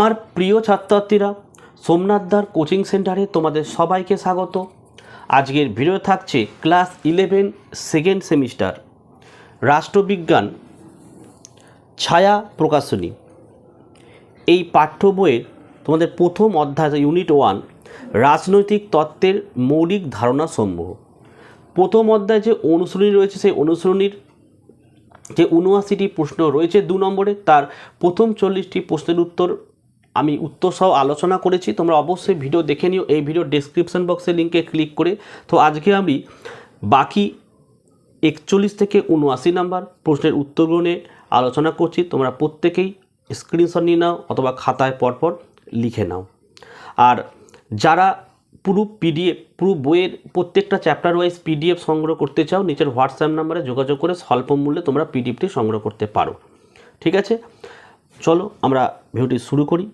আমার প্রিয় ছাত্রছাত্রীরা সোমনাথদার কোচিং সেন্টারে তোমাদের সবাইকে স্বাগত। আজকের ভিডিও থাকছে ক্লাস ইলেভেন, সেকেন্ড সেমিস্টার। রাষ্ট্রবিজ্ঞান, ছায়া প্রকাশনী। এই পাঠ্য বইয়ের তোমাদের প্রথম অধ্যায়, ইউনিট ওয়ান, রাজনৈতিক তত্ত্বের মৌলিক ধারণা সমূহ। প্রথম অধ্যায় যে অনুসরণী রয়েছে, সেই অনুসরণীর যে উনআশিটি প্রশ্ন রয়েছে দু নম্বরে, তার প্রথম চল্লিশটি প্রশ্নের উত্তর আমি উত্তর সহ আলোচনা করেছি, তোমরা অবশ্যই ভিডিও দেখে নিও। এই ভিডিও ডেসক্রিপশন বক্সে লিঙ্কে ক্লিক করে। তো আজকে আমি বাকি একচল্লিশ থেকে উনআশি নাম্বার প্রশ্নের উত্তরগুলো নিয়ে আলোচনা করছি। তোমরা প্রত্যেকেই স্ক্রিনশট নিয়ে নাও অথবা খাতায় পরপর লিখে নাও। আর যারা পুরো পিডিএফ পুরো বইয়ের প্রত্যেকটা চ্যাপ্টার ওয়াইজ পিডিএফ সংগ্রহ করতে চাও, নিচের হোয়াটসঅ্যাপ নাম্বারে যোগাযোগ করে স্বল্প মূল্যে তোমরা পিডিএফটি সংগ্রহ করতে পারো। ঠিক আছে? চলো আমরা ভিডিওটি শুরু করি।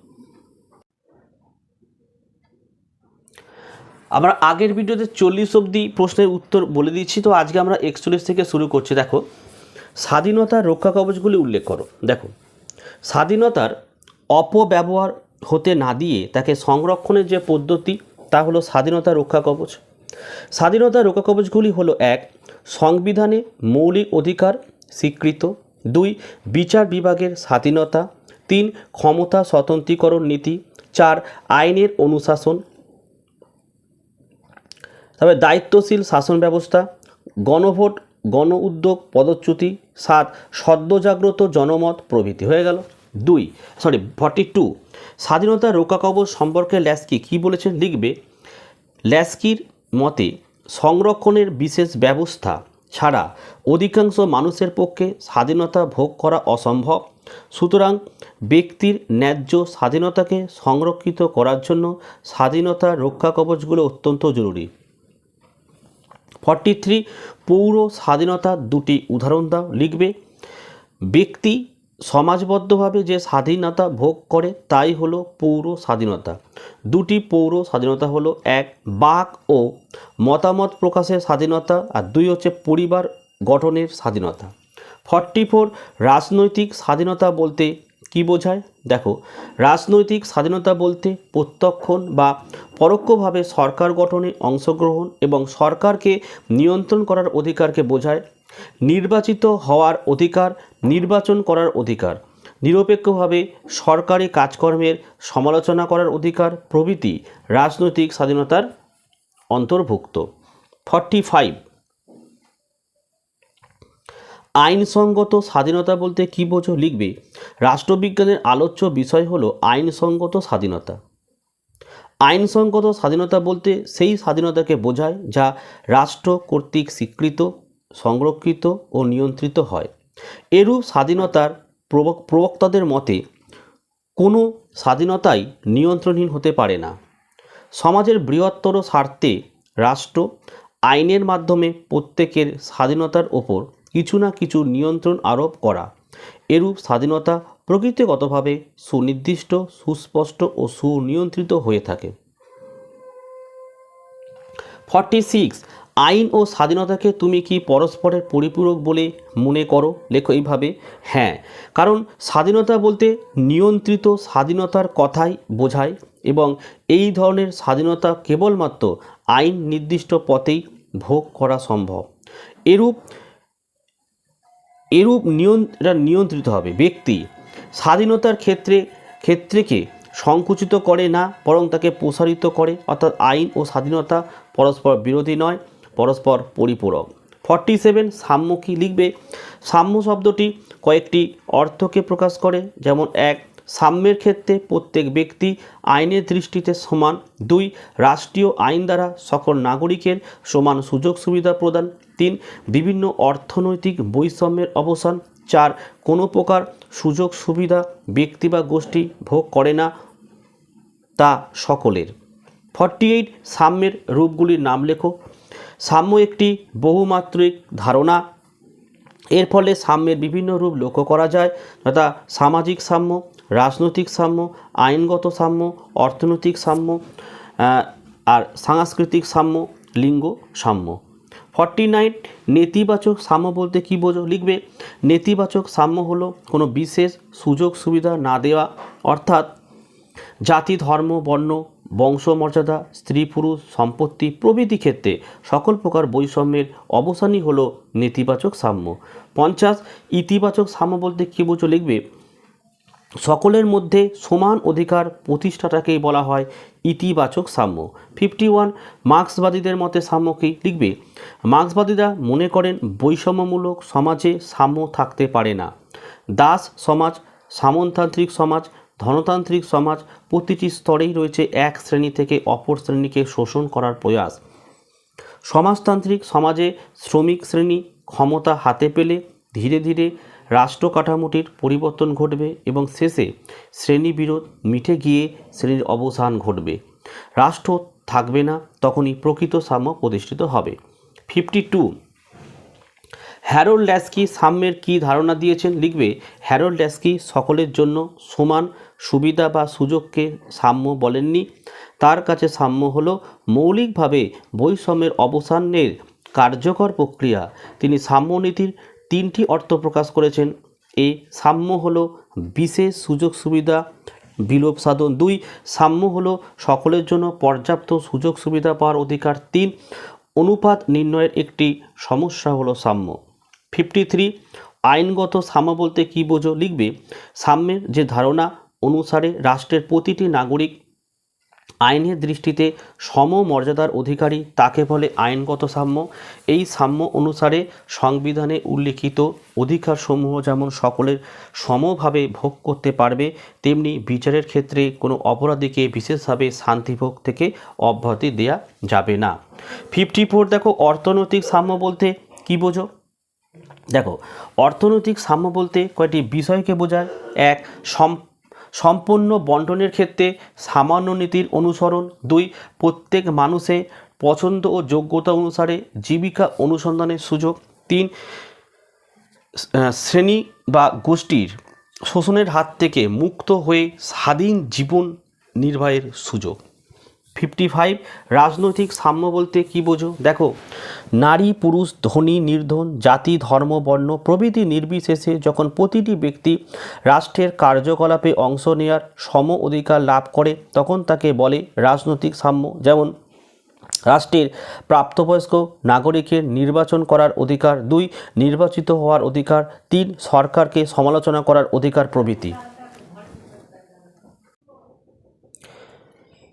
আমরা আগের ভিডিওতে চল্লিশ অবধি প্রশ্নের উত্তর বলে দিচ্ছি তো আজকে আমরা একচল্লিশ থেকে শুরু করছি। দেখো স্বাধীনতার রক্ষা কবচগুলি উল্লেখ করো। দেখো, স্বাধীনতার অপব্যবহার হতে না দিয়ে তাকে সংরক্ষণের যে পদ্ধতি, তা হলো স্বাধীনতা রক্ষা কবচ। স্বাধীনতা রক্ষা কবচগুলি হলো, এক, সংবিধানে মৌলিক অধিকার স্বীকৃত, দুই, বিচার বিভাগের স্বাধীনতা, তিন, ক্ষমতা স্বতন্ত্রীকরণ নীতি, চার, আইনের অনুশাসন তবে দায়িত্বশীল শাসন ব্যবস্থা, গণভোট গণ উদ্যোগ পদচ্যুতি, সাত, সদ্যজাগ্রত জনমত প্রভৃতি হয়ে গেল। দুই সরি ফর্টি টু স্বাধীনতা রক্ষা কবচ সম্পর্কে ল্যাস্কি কী বলেছেন লিখবে? ল্যাস্কির মতে, সংরক্ষণের বিশেষ ব্যবস্থা ছাড়া অধিকাংশ মানুষের পক্ষে স্বাধীনতা ভোগ করা অসম্ভব। সুতরাং ব্যক্তির ন্যায্য স্বাধীনতাকে সংরক্ষিত করার জন্য স্বাধীনতা রক্ষা কবচগুলো অত্যন্ত জরুরি। ফর্টি থ্রি, পৌর স্বাধীনতার দুটি উদাহরণ দাও, লিখবে। ব্যক্তি সমাজবদ্ধভাবে যে স্বাধীনতা ভোগ করে, তাই হলো পৌর স্বাধীনতা। দুটি পৌর স্বাধীনতা হলো এক, বাক ও মতামত প্রকাশের স্বাধীনতা, আর দুই হচ্ছে পরিবার গঠনের স্বাধীনতা। ফর্টি ফোর, রাজনৈতিক স্বাধীনতা বলতে কি বোঝায়? দেখো, রাজনৈতিক স্বাধীনতা বলতে প্রত্যক্ষণ বা পরোক্ষভাবে সরকার গঠনে অংশগ্রহণ এবং সরকারকে নিয়ন্ত্রণ করার অধিকারকে বোঝায়, নির্বাচিত হওয়ার অধিকার, নির্বাচন করার অধিকার, নিরপেক্ষভাবে সরকারি কাজকর্মের সমালোচনা করার অধিকার প্রভৃতি রাজনৈতিক স্বাধীনতার অন্তর্ভুক্ত। ফর্টি ফাইভ আইনসঙ্গত স্বাধীনতা বলতে কী বোঝো? লিখবে রাষ্ট্রবিজ্ঞানের আলোচ্য বিষয় হলো আইনসঙ্গত স্বাধীনতা। আইনসঙ্গত স্বাধীনতা বলতে সেই স্বাধীনতাকে বোঝায় যা রাষ্ট্র কর্তৃক স্বীকৃত, সংরক্ষিত ও নিয়ন্ত্রিত হয়। এরূপ স্বাধীনতার প্রবক, প্রবক্তাদের মতে, কোনো স্বাধীনতাই নিয়ন্ত্রণহীন হতে পারে না। সমাজের বৃহত্তর স্বার্থে রাষ্ট্র আইনের মাধ্যমে প্রত্যেকের স্বাধীনতার ওপর কিছু না কিছু নিয়ন্ত্রণ আরোপ করা এরূপ স্বাধীনতা প্রকৃতিগতভাবে সুনির্দিষ্ট, সুস্পষ্ট ও সুনিয়ন্ত্রিত হয়ে থাকে। ফর্টি সিক্স, আইন ও স্বাধীনতাকে তুমি কি পরস্পরের পরিপূরক বলে মনে করো? লেখো এইভাবে হ্যাঁ কারণ স্বাধীনতা বলতে নিয়ন্ত্রিত স্বাধীনতার কথাই বোঝায় এবং এই ধরনের স্বাধীনতা কেবলমাত্র আইন নির্দিষ্ট পথেই ভোগ করা সম্ভব। এরূপ এরূপ নিয়ন, এটা নিয়ন্ত্রিত হবে। ব্যক্তি স্বাধীনতার ক্ষেত্রে, ক্ষেত্রেকে সংকুচিত করে না, বরং তাকে প্রসারিত করে, অর্থাৎ আইন ও স্বাধীনতা পরস্পর বিরোধী নয়, পরস্পর পরিপূরক। ফর্টি সেভেন সাম্য কী লিখবে, সাম্য শব্দটি কয়েকটি অর্থকে প্রকাশ করে, যেমন এক, সাম্যের ক্ষেত্রে প্রত্যেক ব্যক্তি আইনের দৃষ্টিতে সমান। দুই, রাষ্ট্রীয় আইন দ্বারা সকল নাগরিকের সমান সুযোগ সুবিধা প্রদান। তিন, বিভিন্ন অর্থনৈতিক বৈষম্যের অবসান। চার, কোনো প্রকার সুযোগ সুবিধা ব্যক্তি বা গোষ্ঠী ভোগ করে না তা সকলের। ফর্টি এইট, সাম্যের রূপগুলির নাম লেখো। সাম্য একটি বহুমাত্রিক ধারণা। এর ফলে সাম্যের বিভিন্ন রূপ লক্ষ্য করা যায় যথা সামাজিক সাম্য, রাজনৈতিক সাম্য, আইনগত সাম্য, অর্থনৈতিক সাম্য আর সাংস্কৃতিক সাম্য, লিঙ্গ সাম্য। ফর্টি নাইন নেতিবাচক সাম্য বলতে কী বোঝো, লিখবে? নেতিবাচক সাম্য হলো কোনো বিশেষ সুযোগ সুবিধা না দেওয়া, অর্থাৎ জাতি, ধর্ম, বর্ণ, বংশমর্যাদা, স্ত্রী, পুরুষ, সম্পত্তি, প্রভৃতি ক্ষেত্রে সকল প্রকার বৈষম্যের অবসানই হলো নেতিবাচক সাম্য। পঞ্চাশ, ইতিবাচক সাম্য বলতে কী বোঝো, লিখবে? সকলের মধ্যে সমান অধিকার প্রতিষ্ঠাটাকেই বলা হয় ইতিবাচক সাম্য। ফিফটি ওয়ান মার্ক্সবাদীদের মতে সাম্য কী? লিখবে, মার্ক্সবাদীরা মনে করেন বৈষম্যমূলক সমাজে সাম্য থাকতে পারে না। দাস সমাজ, সামন্তান্ত্রিক সমাজ, ধনতান্ত্রিক সমাজ প্রতিটি স্তরেই রয়েছে এক শ্রেণি থেকে অপর শ্রেণীকে শোষণ করার প্রয়াস। সমাজতান্ত্রিক সমাজে শ্রমিক শ্রেণি ক্ষমতা হাতে পেলে ধীরে ধীরে রাষ্ট্র কাঠামোটির পরিবর্তন ঘটবে এবং শেষে শ্রেণি বিরোধ মিটে গিয়ে শ্রেণির অবসান ঘটবে। রাষ্ট্র থাকবে না, তখনই প্রকৃত সাম্য প্রতিষ্ঠিত হবে। ফিফটি টু হ্যারোল্ড ল্যাস্কি সাম্যের কী ধারণা দিয়েছেন? লিখবে হ্যারোল্ড ল্যাস্কি সকলের জন্য সমান সুবিধা বা সুযোগকে সাম্য বলেননি। তার কাছে সাম্য হল মৌলিকভাবে বৈষম্যের অবসানের কার্যকর প্রক্রিয়া। তিনি সাম্যনীতির তিনটি অর্থ প্রকাশ করেছেন। এ, সাম্য হলো বিশেষ সুযোগ সুবিধা, বিলোপ সাধন। দুই, সাম্য হলো সকলের জন্য পর্যাপ্ত সুযোগ সুবিধা পাওয়ার অধিকার। তিন, অনুপাত নির্ণয়ের একটি সমস্যা হলো সাম্য। ফিফটি থ্রি, আইনগত সাম্য বলতে কী বোঝো? লিখবে, সাম্যের যে ধারণা অনুসারে রাষ্ট্রের প্রতিটি নাগরিক আইনের দৃষ্টিতে সম মর্যাদার অধিকারী তাকে বলে আইনগত সাম্য। এই সাম্য অনুসারে সংবিধানে উল্লিখিত অধিকারসমূহ যেমন সকলের সমভাবে ভোগ করতে পারবে, তেমনি বিচারের ক্ষেত্রে কোনো অপরাধীকে বিশেষভাবে শান্তিভোগ থেকে অব্যাহতি দেয়া যাবে না। ফিফটি ফোর দেখো, অর্থনৈতিক সাম্য বলতে কী বোঝো? দেখো, অর্থনৈতিক সাম্য বলতে কয়টি বিষয়কে বোঝায়? এক, সম সম্পূর্ণ বন্টনের ক্ষেত্রে সামান্য নীতির অনুসরণ। দুই, প্রত্যেক মানুষের পছন্দ ও যোগ্যতা অনুসারে জীবিকা অনুসন্ধানের সুযোগ। তিন শ্রেণি বা গোষ্ঠীর শোষণের হাত থেকে মুক্ত হয়ে স্বাধীন জীবন নির্বাহের সুযোগ। ফিফটি ফাইভ রাজনৈতিক সাম্য বলতে কী বোঝো? দেখো, নারী, পুরুষ, ধনী, নির্ধন, জাতি, ধর্ম, বর্ণ, প্রভৃতি নির্বিশেষে যখন প্রতিটি ব্যক্তি রাষ্ট্রের কার্যকলাপে অংশ নেওয়ার সম অধিকার লাভ করে, তখন তাকে বলে রাজনৈতিক সাম্য। যেমন, রাষ্ট্রের প্রাপ্তবয়স্ক নাগরিকের নির্বাচন করার অধিকার, দুই, নির্বাচিত হওয়ার অধিকার, তিন, সরকারকে সমালোচনা করার অধিকার প্রভৃতি।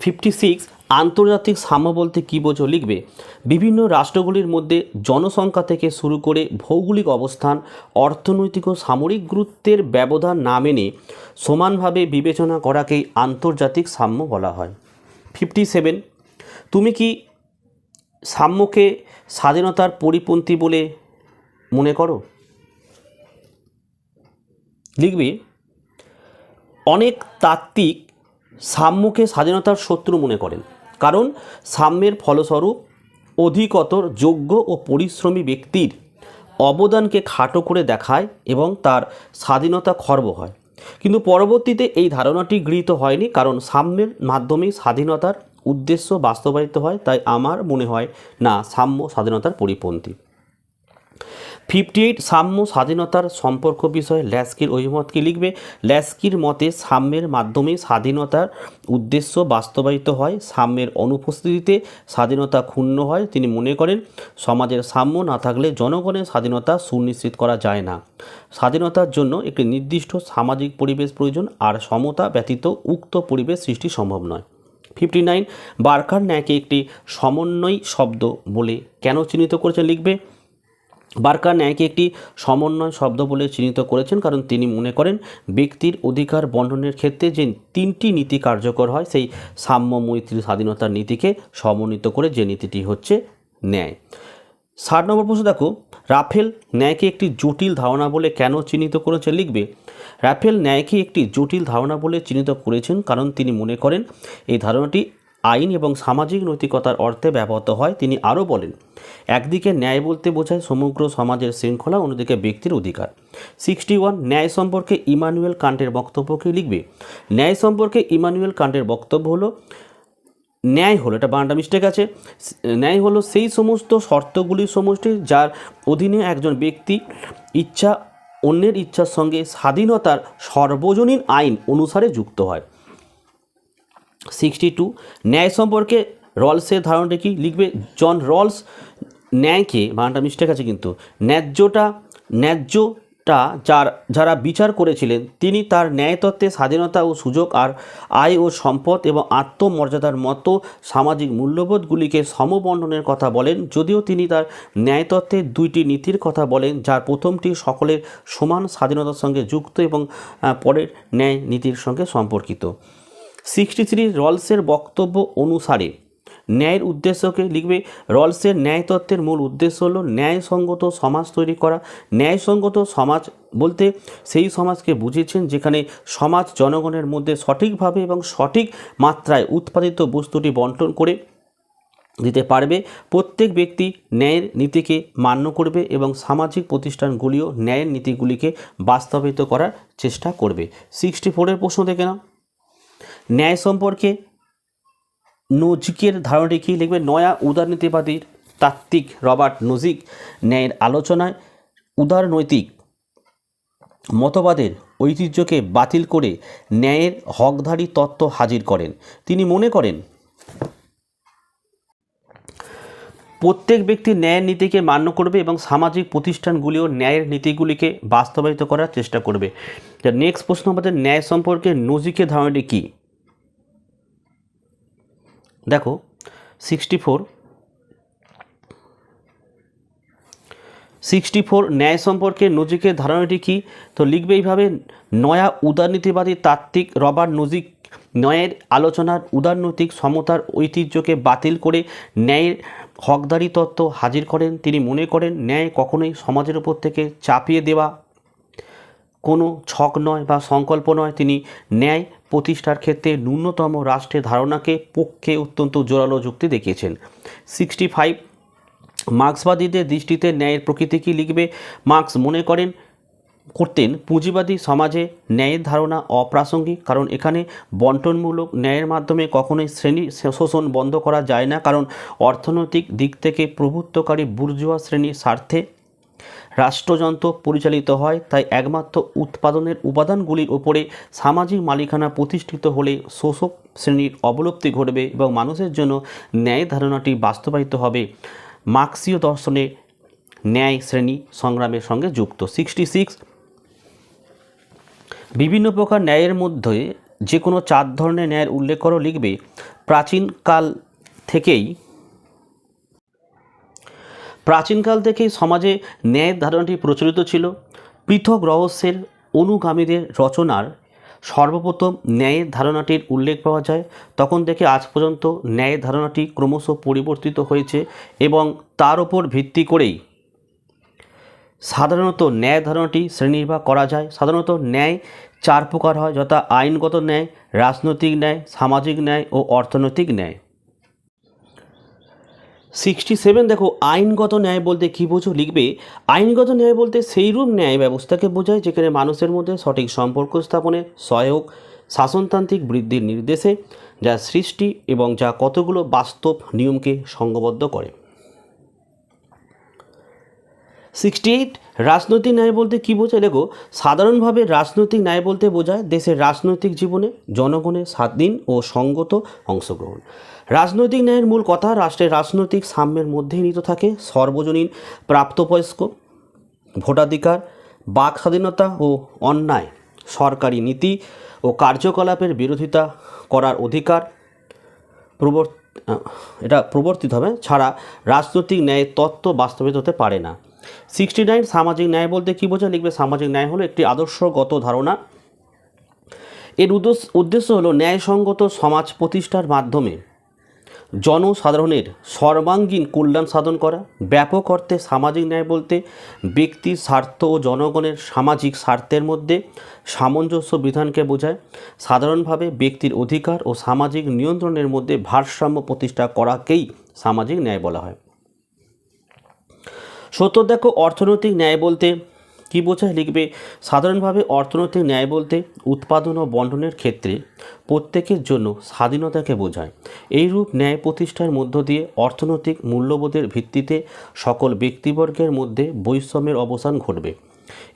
ফিফটি সিক্স আন্তর্জাতিক সাম্য বলতে কী বোঝো লিখবে? বিভিন্ন রাষ্ট্রগুলির মধ্যে জনসংখ্যা থেকে শুরু করে ভৌগোলিক অবস্থান, অর্থনৈতিক ও সামরিক গুরুত্বের ব্যবধান না মেনে সমানভাবে বিবেচনা করাকেই আন্তর্জাতিক সাম্য বলা হয়। ফিফটি সেভেন তুমি কি সাম্যকে স্বাধীনতার পরিপন্থী বলে মনে করো? লিখবে, অনেক তাত্ত্বিক সাম্যকে স্বাধীনতার শত্রু মনে করেন। কারণ সাম্যের ফলস্বরূপ অধিকতর যোগ্য ও পরিশ্রমী ব্যক্তির অবদানকে খাটো করে দেখায় এবং তার স্বাধীনতা খর্ব হয়। কিন্তু পরবর্তীতে এই ধারণাটি গৃহীত হয়নি, কারণ সাম্যের মাধ্যমেই স্বাধীনতার উদ্দেশ্য বাস্তবায়িত হয়। তাই আমার মনে হয় না, সাম্য স্বাধীনতার পরিপন্থী। ফিফটি এইট সাম্য স্বাধীনতার সম্পর্ক বিষয়ে ল্যাস্কির অভিমত কি লিখবে? ল্যাস্কির মতে সাম্যের মাধ্যমে স্বাধীনতার উদ্দেশ্য বাস্তবায়িত হয়, সাম্যের অনুপস্থিতিতে স্বাধীনতা ক্ষুণ্ণ হয়, তিনি মনে করেন। সমাজের সাম্য না থাকলে জনগণের স্বাধীনতা সুনিশ্চিত করা যায় না। স্বাধীনতার জন্য একটি নির্দিষ্ট সামাজিক পরিবেশ প্রয়োজন, আর সমতা ব্যতীত উক্ত পরিবেশ সৃষ্টি সম্ভব নয়। ফিফটি নাইন বার্কার ন্যায়কে একটি সমন্বয় শব্দ বলে কেন চিহ্নিত করেছে লিখবে? বার্কার ন্যায়কে একটি সমন্বয় শব্দ বলে চিহ্নিত করেছেন, কারণ তিনি মনে করেন ব্যক্তির অধিকার বন্টনের ক্ষেত্রে যে তিনটি নীতি কার্যকর হয়, সেই সাম্য, মৈত্রী, স্বাধীনতার নীতিকে সমন্বিত করে যে নীতিটি হচ্ছে ন্যায়। ষাট নম্বর প্রশ্ন, দেখো, রাফেল ন্যায়কে একটি জটিল ধারণা বলে কেন চিহ্নিত করেছে লিখবে? রাফেল ন্যায়কে একটি জটিল ধারণা বলে চিহ্নিত করেছেন, কারণ তিনি মনে করেন এই ধারণাটি আইন এবং সামাজিক নৈতিকতার অর্থে ব্যবহৃত হয়, তিনি আরও বলেন, একদিকে ন্যায় বলতে বোঝায় সমগ্র সমাজের শৃঙ্খলা, অন্যদিকে ব্যক্তির অধিকার। সিক্সটি ওয়ান ন্যায় সম্পর্কে ইমানুয়েল কান্টের বক্তব্যকে লিখবে? ন্যায় সম্পর্কে ইমানুয়েল কান্টের বক্তব্য হলো, ন্যায় হলো, এটা বানানটা মিস্টেক আছে, ন্যায় হলো সেই সমস্ত শর্তগুলির সমষ্টি যার অধীনে একজন ব্যক্তি ইচ্ছা, অন্যের ইচ্ছার সঙ্গে স্বাধীনতার সর্বজনীন আইন অনুসারে যুক্ত হয়। সিক্সটি টু, ন্যায় সম্পর্কে রলসের ধারণাটা কি? লিখবে জন রলস। ন্যায়কে বানানটা মিস্টেক আছে কিন্তু, ন্যায্যটা ন্যায্যটা যার, যারা বিচার করেছিলেন, তিনি তার ন্যায়তত্ত্বে স্বাধীনতা ও সুযোগ আর আয় ও সম্পদ এবং আত্মমর্যাদার মতো সামাজিক মূল্যবোধগুলিকে সমবন্টনের কথা বলেন। যদিও তিনি তার ন্যায়তত্ত্বের দুইটি নীতির কথা বলেন, যার প্রথমটি সকলের সমান স্বাধীনতার সঙ্গে যুক্ত এবং পরের ন্যায় নীতির সঙ্গে সম্পর্কিত। সিক্সটি থ্রি রলসের বক্তব্য অনুসারে ন্যায়ের উদ্দেশ্যকে লিখবে, রলসের ন্যায়তত্ত্বের মূল উদ্দেশ্য হলো ন্যায়সঙ্গত সমাজ তৈরি করা। ন্যায়সঙ্গত সমাজ বলতে সেই সমাজকে বুঝিয়েছেন যেখানে সমাজ জনগণের মধ্যে সঠিকভাবে এবং সঠিক মাত্রায় উৎপাদিত বস্তুটি বন্টন করে দিতে পারবে। প্রত্যেক ব্যক্তি ন্যায়ের নীতিকে মান্য করবে এবং সামাজিক প্রতিষ্ঠানগুলিও ন্যায়ের নীতিগুলিকে বাস্তবায়িত করার চেষ্টা করবে। সিক্সটি ফোরের প্রশ্ন দেখে নাও। ন্যায় সম্পর্কে নজিকের ধারণাটি কী লিখবে নয়া উদারনীতিবাদীর তাত্ত্বিক রবার্ট নজিক ন্যায়ের আলোচনায় উদারনৈতিক মতবাদের ঐতিহ্যকে বাতিল করে ন্যায়ের হকধারী তত্ত্ব হাজির করেন। তিনি মনে করেন, প্রত্যেক ব্যক্তি ন্যায়ের নীতিকে মান্য করবে এবং সামাজিক প্রতিষ্ঠানগুলিও ন্যায়ের নীতিগুলিকে বাস্তবায়িত করার চেষ্টা করবে। নেক্সট প্রশ্ন আমাদের ন্যায় সম্পর্কে নজিকের ধারণাটি কী? দেখো সিক্সটি ফোর সিক্সটি ফোর ন্যায় সম্পর্কে নজিকের ধারণাটি কী? তো লিখবে এইভাবে, নয়া উদারনীতিবাদী তাত্ত্বিক রবার্ট নজিক ন্যায়ের আলোচনার উদারনৈতিক সমতার ঐতিহ্যকে বাতিল করে ন্যায়ের হকদারি তত্ত্ব হাজির করেন। তিনি মনে করেন, ন্যায় কখনোই সমাজের উপর থেকে চাপিয়ে দেওয়া কোনো ছক নয় বা সংকল্প নয়। তিনি ন্যায় প্রতিষ্ঠার ক্ষেত্রে ন্যূনতম রাষ্ট্রের ধারণাকে পক্ষে অত্যন্ত জোরালো যুক্তি দেখিয়েছেন। সিক্সটি ফাইভ মার্ক্সবাদীদের দৃষ্টিতে ন্যায়ের প্রকৃতি কী লিখবে? মার্ক্স মনে করেন, করতেন পুঁজিবাদী সমাজে ন্যায়ের ধারণা অপ্রাসঙ্গিক, কারণ এখানে বন্টনমূলক ন্যায়ের মাধ্যমে কখনোই শ্রেণি শোষণ বন্ধ করা যায় না, কারণ অর্থনৈতিক দিক থেকে প্রভুত্বকারী বুর্জুয়া শ্রেণির স্বার্থে রাষ্ট্রযন্ত্র পরিচালিত হয়, তাই একমাত্র উৎপাদনের উপাদানগুলির ওপরে সামাজিক মালিকানা প্রতিষ্ঠিত হলে শোষক শ্রেণির অবলুপ্তি ঘটবে এবং মানুষের জন্য ন্যায় ধারণাটি বাস্তবায়িত হবে। মার্ক্সীয় দর্শনে ন্যায় শ্রেণি সংগ্রামের সঙ্গে যুক্ত। সিক্সটি সিক্স বিভিন্ন প্রকার ন্যায়ের মধ্যে যে কোনো চার ধরনের ন্যায়ের উল্লেখ করো লিখবে। প্রাচীনকাল থেকেই প্রাচীনকাল থেকেই সমাজে ন্যায়ের ধারণাটি প্রচলিত ছিল। পৃথক রহস্যের অনুগামীদের রচনার সর্বপ্রথম ন্যায়ের ধারণাটির উল্লেখ পাওয়া যায়। তখন থেকে আজ পর্যন্ত ন্যায়ের ধারণাটি ক্রমশ পরিবর্তিত হয়েছে এবং তার উপর ভিত্তি করেই সাধারণত ন্যায় ধারণাটি শ্রেণীবিভাগ করা যায়। সাধারণত ন্যায় চার প্রকার হয়, যথা আইনগত ন্যায়, রাজনৈতিক ন্যায়, সামাজিক ন্যায় ও অর্থনৈতিক ন্যায়। সিক্সটি সেভেন দেখো, আইনগত ন্যায় বলতে কী বোঝো? লিখবে, আইনগত ন্যায় বলতে সেইরূপ ন্যায় ব্যবস্থাকে বোঝায় যেখানে মানুষের মধ্যে সঠিক সম্পর্ক স্থাপনে সহায়ক, শাসনতান্ত্রিক বৃদ্ধির নির্দেশে যা সৃষ্টি এবং যা কতগুলো বাস্তব নিয়মকে সঙ্গবদ্ধ করে। সিক্সটি এইট রাজনৈতিক ন্যায় বলতে কী বোঝায়? দেখো, সাধারণভাবে রাজনৈতিক ন্যায় বলতে বোঝায় দেশের রাজনৈতিক জীবনে জনগণের স্বাধীন ও সঙ্গত অংশগ্রহণ। রাজনৈতিক ন্যায়ের মূল কথা, রাষ্ট্রের রাজনৈতিক সাম্যের মধ্যেই নিহিত থাকে সর্বজনীন প্রাপ্তবয়স্ক, ভোটাধিকার, বাক স্বাধীনতা ও অন্যায়, সরকারি নীতি ও কার্যকলাপের বিরোধিতা করার অধিকার প্রবর্ত এটা প্রবর্তিত হবে, ছাড়া রাজনৈতিক ন্যায়ের তত্ত্ব বাস্তবিত হতে পারে না। সিক্সটি নাইন সামাজিক ন্যায় বলতে কী বোঝায়? লিখবে, সামাজিক ন্যায় হলো একটি আদর্শগত ধারণা। এর উদ্দেশ্য হলো ন্যায়সঙ্গত সমাজ প্রতিষ্ঠার মাধ্যমে জনসাধারণের সর্বাঙ্গীন কল্যাণ সাধন করা, ব্যাপক অর্থে সামাজিক ন্যায় বলতে ব্যক্তির স্বার্থ ও জনগণের সামাজিক স্বার্থের মধ্যে সামঞ্জস্য বিধানকে বোঝায়। সাধারণভাবে ব্যক্তির অধিকার ও সামাজিক নিয়ন্ত্রণের মধ্যে ভারসাম্য প্রতিষ্ঠা করাকেই সামাজিক ন্যায় বলা হয়। সত্য দেখো, অর্থনৈতিক ন্যায় বলতে কী বোঝায়? লিখবে, সাধারণভাবে অর্থনৈতিক ন্যায় বলতে উৎপাদন ও বন্টনের ক্ষেত্রে প্রত্যেকের জন্য স্বাধীনতাকে বোঝায়। এই রূপ ন্যায় প্রতিষ্ঠার মধ্য দিয়ে অর্থনৈতিক মূল্যবোধের ভিত্তিতে সকল ব্যক্তিবর্গের মধ্যে বৈষম্যের অবসান ঘটবে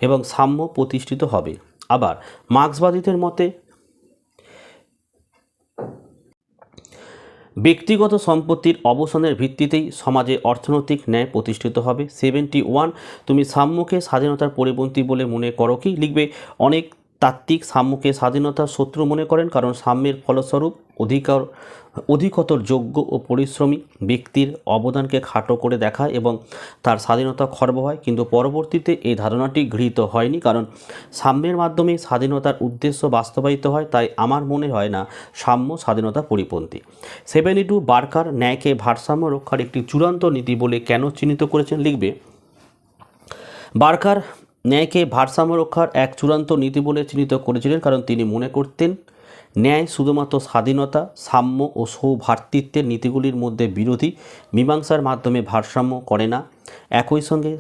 এবং সাম্য প্রতিষ্ঠিত হবে। আবার মার্ক্সবাদীদের মতে ব্যক্তিগত সম্পত্তির অবসানের ভিত্তিতেই সমাজে অর্থনৈতিক ন্যায় প্রতিষ্ঠিত হবে। সেভেন্টি ওয়ান, তুমি সাম্যকে স্বাধীনতার পরিপন্থী বলে মনে করো কি? লিখবে, অনেক তাত্ত্বিক সাম্যকে স্বাধীনতার শত্রু মনে করেন, কারণ সাম্যের ফলস্বরূপ অধিকার অধিকতর যোগ্য ও পরিশ্রমী ব্যক্তির অবদানকে খাটো করে দেখা এবং তার স্বাধীনতা খর্ব হয়। কিন্তু পরবর্তীতে এই ধারণাটি গৃহীত হয়নি কারণ সাম্যের মাধ্যমে স্বাধীনতার উদ্দেশ্য বাস্তবায়িত হয়, তাই আমার মনে হয় না সাম্য স্বাধীনতা পরিপন্থী। সেভেন্টি টু বার্কার ন্যায়কে ভারসাম্য রক্ষার একটি চূড়ান্ত নীতি বলে কেন চিহ্নিত করেছেন লিখবে? বার্কার ন্যায়কে ভারসাম্য রক্ষার এক চূড়ান্ত নীতি বলে চিহ্নিত করেছিলেন কারণ তিনি মনে করতেন ন্যায় শুধুমাত্র স্বাধীনতা, সাম্য ও সৌভ্রাতৃত্বের নীতিগুলির মধ্যে বিরোধী মীমাংসার মাধ্যমে ভারসাম্য করে না। একই সঙ্গে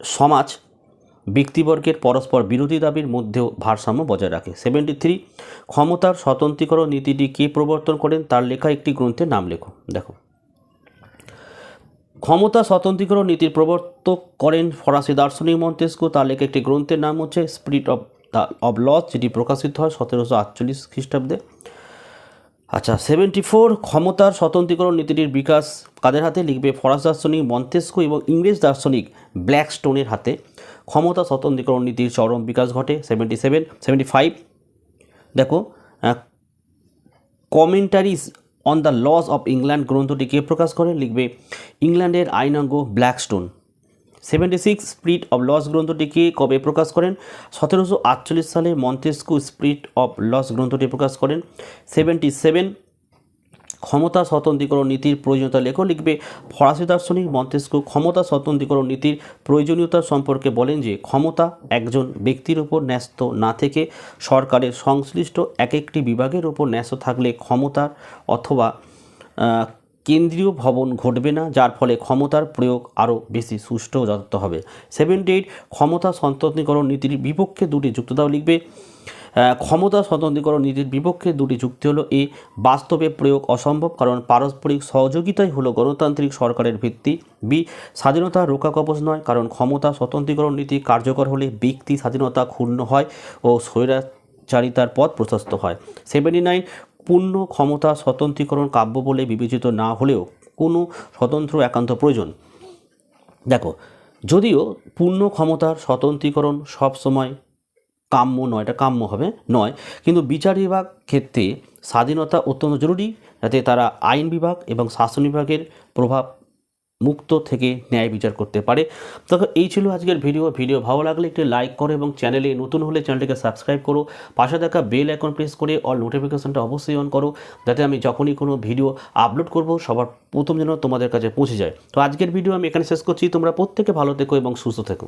সমাজ ব্যক্তিবর্গের পরস্পর বিরোধী দাবির মধ্যেও ভারসাম্য বজায় রাখে। সেভেন্টি থ্রি ক্ষমতার স্বতন্ত্রীকরণ নীতিটি কে প্রবর্তন করেন তার লেখা একটি গ্রন্থের নাম লেখো। দেখো। ক্ষমতা স্বতন্ত্রীকরণ নীতির প্রবর্তক করেন ফরাসি দার্শনিক মন্তেস্কো। তার লেখা একটি গ্রন্থের নাম হচ্ছে spirit of the of laws যেটি প্রকাশিত হয় সতেরোশো আটচল্লিশ খ্রিস্টাব্দে। আচ্ছা সেভেন্টি ফোর ক্ষমতার স্বতন্ত্রীকরণ নীতিটির বিকাশ কাদের হাতে? লিখবে ফরাস দার্শনিক মন্তেস্কো এবং ইংরেজ দার্শনিক ব্ল্যাকস্টোনের হাতে। ক্ষমতা স্বতন্ত্রীকরণ নীতির চরম বিকাশ ঘটে সেভেন্টি সেভেন সেভেন্টি ফাইভ দেখো commentaries on the laws of England গ্রন্থটি কে প্রকাশ করে, লিখবে, ইংল্যান্ডের আইনাঙ্গ Blackstone seventy six spirit of laws গ্রন্থটি কে কবে প্রকাশ করেন? সতেরোশো আটচল্লিশ সালে মন্তেস্কু স্প্রিট অব লস গ্রন্থটি প্রকাশ করেন। সেভেন্টি সেভেন ক্ষমতা স্বতন্ত্রীকরণ নীতির প্রয়োজনীয়তা লেখো লিখবে ফরাসি দার্শনিক মন্তেস্কু ক্ষমতা স্বতন্ত্রীকরণ নীতির প্রয়োজনীয়তা সম্পর্কে বলেন যে ক্ষমতা একজন ব্যক্তির ওপর ন্যস্ত না থেকে সরকারের সংশ্লিষ্ট এক একটি বিভাগের ওপর ন্যস্ত থাকলে ক্ষমতার অথবা কেন্দ্রীয় ভবন ঘটবে না, যার ফলে ক্ষমতার প্রয়োগ আরও বেশি সুষ্ঠু যথার্থ হবে। সেভেন্টি এইট ক্ষমতা স্বতন্ত্রীকরণ নীতির বিপক্ষে দুটি যুক্ততাও লিখবে ক্ষমতা স্বতন্ত্রীকরণ নীতির বিপক্ষে দুটি যুক্তি হলো, এ বাস্তবে প্রয়োগ অসম্ভব, কারণ পারস্পরিক সহযোগিতাই হলো গণতান্ত্রিক সরকারের ভিত্তি। বি, স্বাধীনতা রক্ষা কবচ নয়, কারণ ক্ষমতা স্বতন্ত্রীকরণ নীতি কার্যকর হলে ব্যক্তি স্বাধীনতা ক্ষুণ্ণ হয় ও স্বৈরাচারিতার পথ প্রশস্ত হয়। সেভেন্টি নাইন, পূর্ণ ক্ষমতা স্বতন্ত্রীকরণ কাব্য বলে বিবেচিত না হলেও কোনো স্বতন্ত্র একান্ত প্রয়োজন। দেখো, যদিও পূর্ণ ক্ষমতার স্বতন্ত্রীকরণ সবসময় কাম্য নয়, এটা কাম্য হবে, নয়। কিন্তু বিচার বিভাগ ক্ষেত্রে স্বাধীনতা অত্যন্ত জরুরি, যাতে তারা আইন বিভাগ এবং শাসন বিভাগের প্রভাব মুক্ত থেকে ন্যায় বিচার করতে পারে। দেখো, এই ছিল আজকের ভিডিও। ভিডিও ভালো লাগলে একটি লাইক করো এবং চ্যানেলে নতুন হলে চ্যানেলটিকে সাবস্ক্রাইব করো। পাশে থাকা বেল আইকন প্রেস করে অল নোটিফিকেশনটা অবশ্যই অন করো, যাতে আমি যখনই কোনো ভিডিও আপলোড করব, সবার প্রথম যেন তোমাদের কাছে পৌঁছে যায়। তো আজকের ভিডিও আমি এখানে শেষ করছি। তোমরা প্রত্যেকে ভালো থেকো এবং সুস্থ থেকো।